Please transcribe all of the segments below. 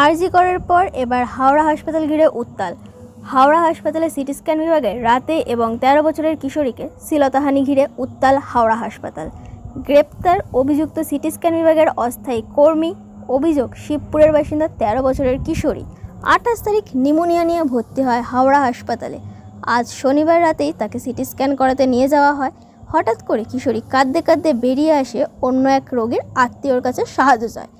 আরজি করার পর এবার হাওড়া হাসপাতাল ঘিরে উত্তাল। হাওড়া হাসপাতালে সিটি স্ক্যান বিভাগে রাতে এবং তেরো বছরের কিশোরীকে শ্লীলতাহানি ঘিরে উত্তাল হাওড়া হাসপাতাল। গ্রেপ্তার অভিযুক্ত সিটি স্ক্যান বিভাগের অস্থায়ী কর্মী অভিযোগ, শিবপুরের বাসিন্দা তেরো বছরের কিশোরী। আঠাশ তারিখ নিমোনিয়া নিয়ে ভর্তি হয় হাওড়া হাসপাতালে। আজ শনিবার রাতেই তাকে সিটি স্ক্যান করাতে নিয়ে যাওয়া হয়। হঠাৎ করে কিশোরী কাঁদতে কাঁদতে বেরিয়ে আসে অন্য এক রোগীর আত্মীয়র কাছে সাহায্য চায়।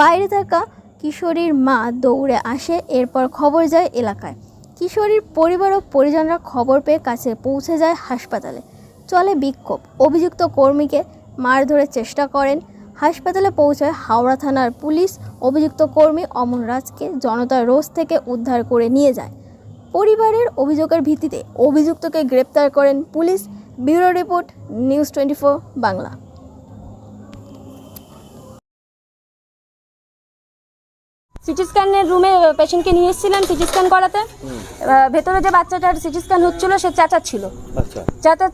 বাইরে থাকা কিশোরীর মা দৌড়ে আসে, এরপর খবর যায় এলাকায়। কিশোরীর পরিবার ও পরিজনরা খবর পেয়ে কাছে পৌঁছে যায় হাসপাতালে। চলে বিক্ষোভ। অভিযুক্ত কর্মীকে মারধরের চেষ্টা করেন। হাসপাতালে পৌঁছায় হাওড়া থানার পুলিশ। অভিযুক্ত কর্মী অমন রাজকে জনতার রোষ থেকে উদ্ধার করে নিয়ে যায়। পরিবারের অভিযোগের ভিত্তিতে অভিযুক্তকে গ্রেপ্তার করেন police. Bureau report, news twenty Bangla. CT স্ক্যানের রুমে পেশেন্টকে নিয়ে এসেছিলাম সিটি স্ক্যান করাতে। ভেতরে যে বাচ্চাটার সিটি স্ক্যান হচ্ছিল সে চাচাচ্ছিল আচ্ছা।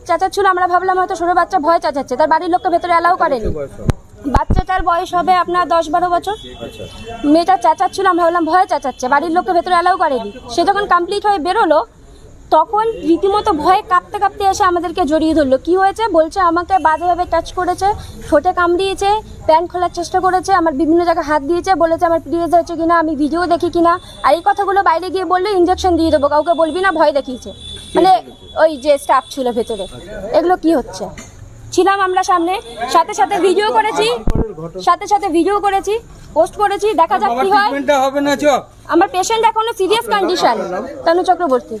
চাচা ছিল আমরা ভাবলাম হয়তো ছোটো বাচ্চা ভয় চাচাচ্ছে তার বাড়ির লোককে ভেতরে অ্যালাউ করেনি। বাচ্চাটার বয়স হবে আপনার দশ বারো বছর। মেয়েটার মেয়েটা চাচাচ্ছিল আমরা ভাবলাম ভয় চাচাচ্ছে বাড়ির লোককে ভেতরে অ্যালাউ করেনি। সে যখন কমপ্লিট হয়ে বেরোলো তখন রীতিমতো ভয়ে কাঁপতে কাঁপতে এসে আমাদেরকে জড়িয়ে ধরলো। কি হয়েছে? বলছে আমাকে বাজেভাবে টাচ করেছে ঠোঁটে কামড়িয়েছে প্যান্ট খোলার চেষ্টা করেছে আমার বিভিন্ন জায়গায় হাত দিয়েছে বলেছে আমার পিরিয়ড হচ্ছে কিনা আমি ভিডিও দেখি কিনা? আর এই কথাগুলো বাইরে গিয়ে বললে ইঞ্জেকশন দিয়ে দেবো কাউকে বলবি না ভয় দেখিয়েছে। মানে ওই যে স্টাফ ছিল ভেতরে। এগুলো কি হচ্ছে? ছিলাম আমরা সামনে সাথে সাথে ভিডিও করেছি সাথে সাথে ভিডিও করেছি পোস্ট করেছি দেখা যাক কি হয়। আমার পেশেন্ট এখনও সিরিয়াস কন্ডিশন তানু চক্রবর্তী।